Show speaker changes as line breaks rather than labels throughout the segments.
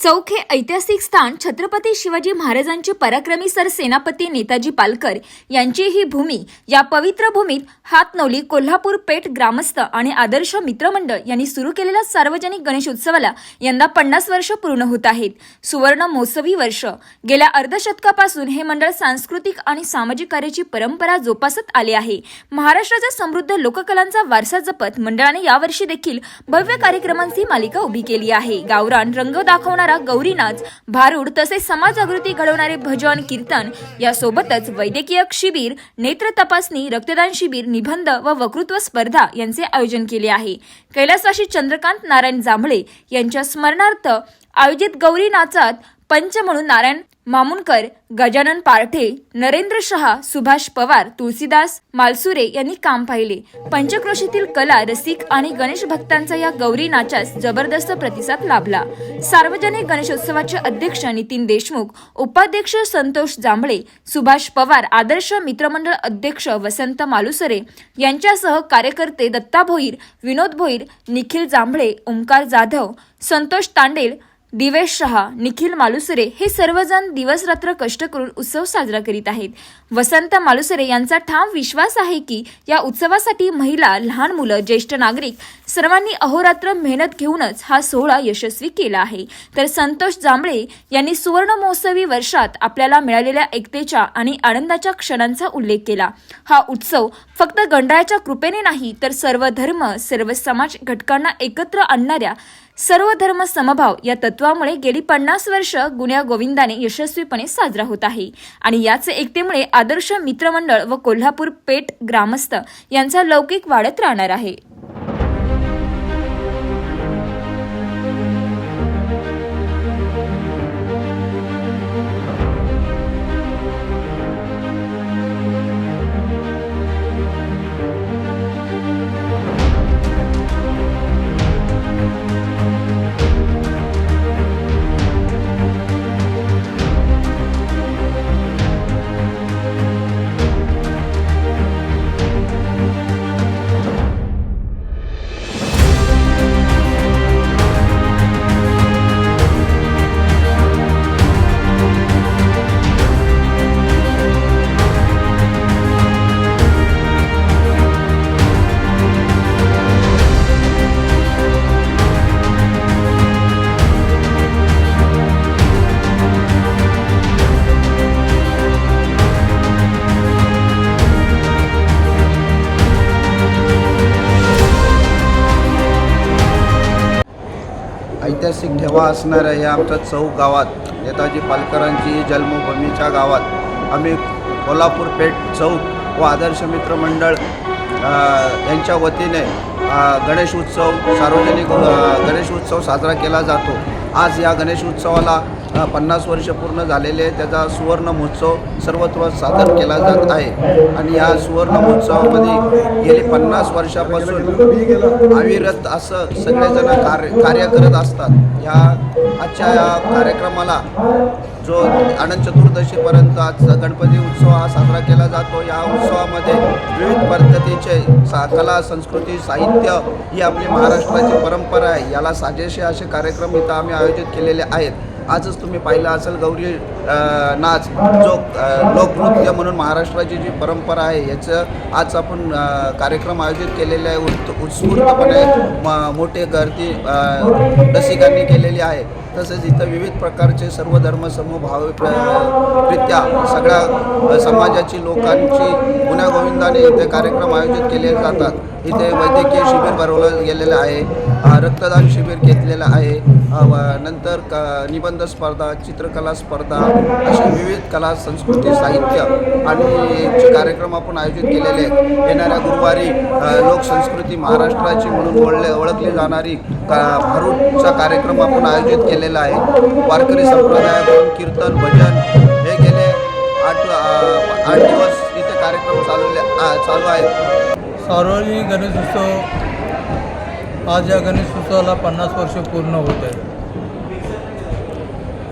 चौक हे ऐतिहासिक स्थान छत्रपती शिवाजी महाराजांचे पराक्रमी सर सेनापती नेताजी पालकर यांची ही भूमी या पवित्र भूमीत हातनवली कोल्हापूर पेठ ग्रामस्थ आणि आदर्श मित्रमंडळ यांनी सुरू केलेल्या सार्वजनिक गणेशोत्सवाला यंदा पन्नास वर्ष पूर्ण होत आहेत. सुवर्ण मोसमी वर्ष. गेल्या अर्धशतकापासून हे मंडळ सांस्कृतिक आणि सामाजिक कार्याची परंपरा जोपासत आले आहे. महाराष्ट्राचा समृद्ध लोककलांचा वारसा जपत मंडळाने यावर्षी देखील भव्य कार्यक्रमांची मालिका उभी केली आहे. गावरान रंग दाखवणार करणारा गौरीनाच भारूड तसेच समाज जागृती घडवणारे भजन कीर्तन यासोबतच वैद्यकीय शिबिर नेत्र तपासणी रक्तदान शिबिर निबंध व वक्तृत्व स्पर्धा यांचे आयोजन केले आहे. कैलासवासी चंद्रकांत नारायण जांभळे यांच्या स्मरणार्थ आयोजित गौरी नाचात पंच म्हणून नारायण मामुनकर गजानन पारठे नरेंद्र शहा सुभाष पवार तुळसीदास मालसुरे यांनी काम पाहिले. पंचक्रोशीतील कला रसिक आणि गणेश भक्तांचा या गौरी नाचास जबरदस्त प्रतिसाद लाभला. सार्वजनिक गणेशोत्सवाचे अध्यक्ष नितीन देशमुख उपाध्यक्ष संतोष जांभळे सुभाष पवार आदर्श मित्रमंडळ अध्यक्ष वसंत मालुसरे यांच्यासह कार्यकर्ते दत्ता भोईर विनोद भोईर निखिल जांभळे ओंकार जाधव संतोष तांडेल दिवेश शहा निखिल मालुसरे हे सर्वजण दिवस रात्र कष्ट करून उत्सव साजरा करीत आहेत. वसंत मालुसरे यांचा ठाम विश्वास आहे की या उत्सवासाठी महिला लहान मुलं ज्येष्ठ नागरिक सर्वांनी अहोरात्र मेहनत घेऊनच हा सोहळा यशस्वी केला आहे. तर संतोष जांभळे यांनी सुवर्ण महोत्सवी वर्षात आपल्याला मिळालेल्या एकतेच्या आणि आनंदाच्या क्षणांचा उल्लेख केला. हा उत्सव फक्त गंडाळ्याच्या कृपेने नाही तर सर्व धर्म सर्व समाज घटकांना एकत्र आणणाऱ्या सर्व धर्म समभाव या तत्वामुळे गेली पन्नास वर्ष गुन्ह्या गोविंदाने यशस्वीपणे साजरा होत आहे. आणि याच एकतेमुळे आदर्श मित्रमंडळ व कोल्हापूर पेठ ग्रामस्थ यांचा लौकिक वाढत राहणार आहे.
ठेवा असणाऱ्या या आमच्या चौक गावात. नेताजी पालकरांची जन्मभूमीच्या गावात. आम्ही कोल्हापूर पेठ चौक व आदर्श मित्र मंडळ यांच्या वतीने गणेश उत्सव सार्वजनिक गणेश उत्सव साजरा केला जातो. आज या गणेश उत्सवाला पन्नास वर्ष पूर्ण झालेले त्याचा सुवर्ण महोत्सव सर्वत्र सादर केला जात आहे. आणि या सुवर्ण महोत्सवामध्ये गेली पन्नास वर्षापासून अविरत असं सगळेजण कार्य कार्य करत असतात. या आजच्या या कार्यक्रमाला जो अनंत चतुर्दशीपर्यंत आज गणपती उत्सव हा साजरा केला जातो या उत्सवामध्ये विविध पद्धतीचे सा कला संस्कृती साहित्य ही आपली महाराष्ट्राची परंपरा आहे. याला साजेसे असे कार्यक्रम इथं आम्ही आयोजित केलेले आहेत. आजच तुम्ही पाहिलं असेल गौरी नाच जो लोकनृत्य म्हणून महाराष्ट्राची जी परंपरा आहे याचं आज आपण कार्यक्रम आयोजित केलेले आहे उत्त उत्स्फूर्तपणे म मोठे गर्दी रसिकांनी केलेली आहे. तसेच इथं विविध प्रकारचे सर्व धर्म समूह सगळ्या समाजाची लोकांची गुण्यागोविंदाने इथे कार्यक्रम आयोजित केले जातात. इथे वैद्यकीय शिबिर भरवलं गेलेलं आहे रक्तदान शिबिर घेतलेलं आहे नंतर क निबंध स्पर्धा चित्रकला स्पर्धा असे विविध कला संस्कृती साहित्य आणि कार्यक्रम आपण आयोजित केलेले आहेत. येणाऱ्या गुरुवारी लोकसंस्कृती महाराष्ट्राची म्हणून ओळले ओळखली जाणारी का भारूडचा कार्यक्रम आपण आयोजित केलेला आहे. वारकरी संप्रदायातून कीर्तन भजन हे गेले. आठ आठ दिवस इथे कार्यक्रम चालवले चालू आहेत
सार्वजनिक गणेशोत्सव आज या गणेशोत्सवाला पन्नास वर्ष पूर्ण होत आहे.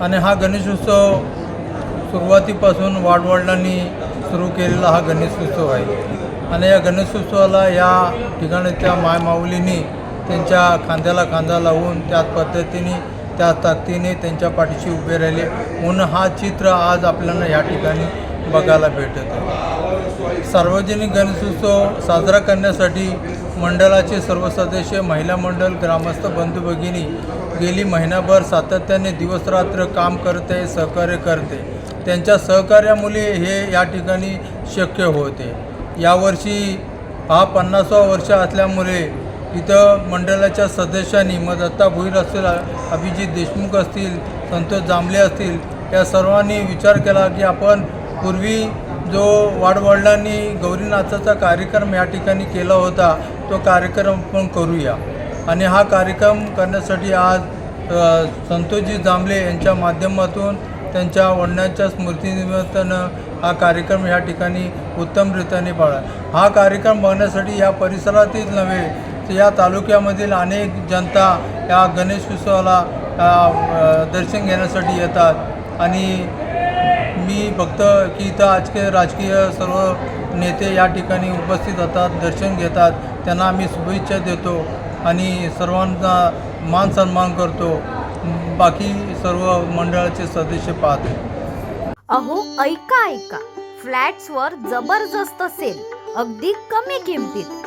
आणि हा गणेशोत्सव सुरुवातीपासून वाडवडिलांनी सुरू केलेला हा गणेशोत्सव आहे. आणि या गणेशोत्सवाला या ठिकाणच्या मायमाऊलींनी त्यांच्या खांद्याला खांदा लावून त्याच पद्धतीने त्या ताकदीने त्यांच्या पाठीशी उभे राहिले. म्हणून हा चित्र आज आपल्याला या ठिकाणी बघायला भेटत आहे. सार्वजनिक गणेशोत्सव साजरा करण्यासाठी मंडळाचे सर्व सदस्य महिला मंडळ ग्रामस्थ बंधू भगिनी गेली. महिनाभर सातत्याने दिवसरात्र काम करते सहकार्य करते. त्यांच्या सहकार्यामुळे हे या ठिकाणी शक्य होते. यावर्षी हा पन्नासावा वर्ष असल्यामुळे इथं मंडळाच्या सदस्यांनी मग दत्ता भुईर असतील अभिजित देशमुख असतील संतोष जांभले असतील या सर्वांनी विचार केला की आपण पूर्वी जो वाडवडिलांनी गौरीनाथाचा कार्यक्रम या ठिकाणी केला होता तो कार्यक्रम पण करूया. आणि हा कार्यक्रम करण्यासाठी आज संतोषजी जांभले यांच्या माध्यमातून त्यांच्या वडिलांच्या स्मृतीनिमित्तानं हा कार्यक्रम या ठिकाणी उत्तमरित्याने पाळा हा कार्यक्रम बघण्यासाठी या परिसरातील नव्हे तर या तालुक्यामधील अनेक जनता या गणेश उत्सवाला दर्शन घेण्यासाठी येतात. आणि मी फक्त की इथं आजके राजकीय सर्व नेते या ठिकाणी उपस्थित होतात दर्शन घेतात. त्यांना आम्ही शुभेच्छा देतो आणि सर्वांचा मान सन्मान करतो. बाकी सर्व मंडळाचे सदस्य पाहतो
अहो ऐका ऐका. फ्लॅट्सवर जबरदस्त सेल. अगदी कमी किमतीत.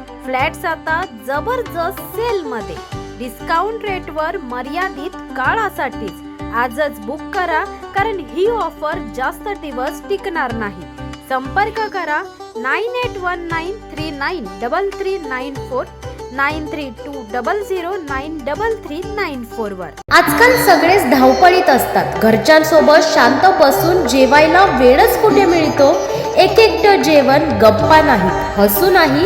flats आता जबरदस्त सेल मध्ये डिस्काउंट रेटवर मर्यादित काळासाठीच. आजच बुक करा कारण ही ऑफर जास्त दिवस टिकणार नाही. संपर्क करा nine eight one nine three nine double three nine four nine three two double zero nine double three nine four वर.
आजकाल सगळेच धावपळीत असतात. घरच्यांसोबत शांत बसून जेवायला वेळच कुठे मिळतो? एक एकटं जेवण गप्पा नाही हसू नाही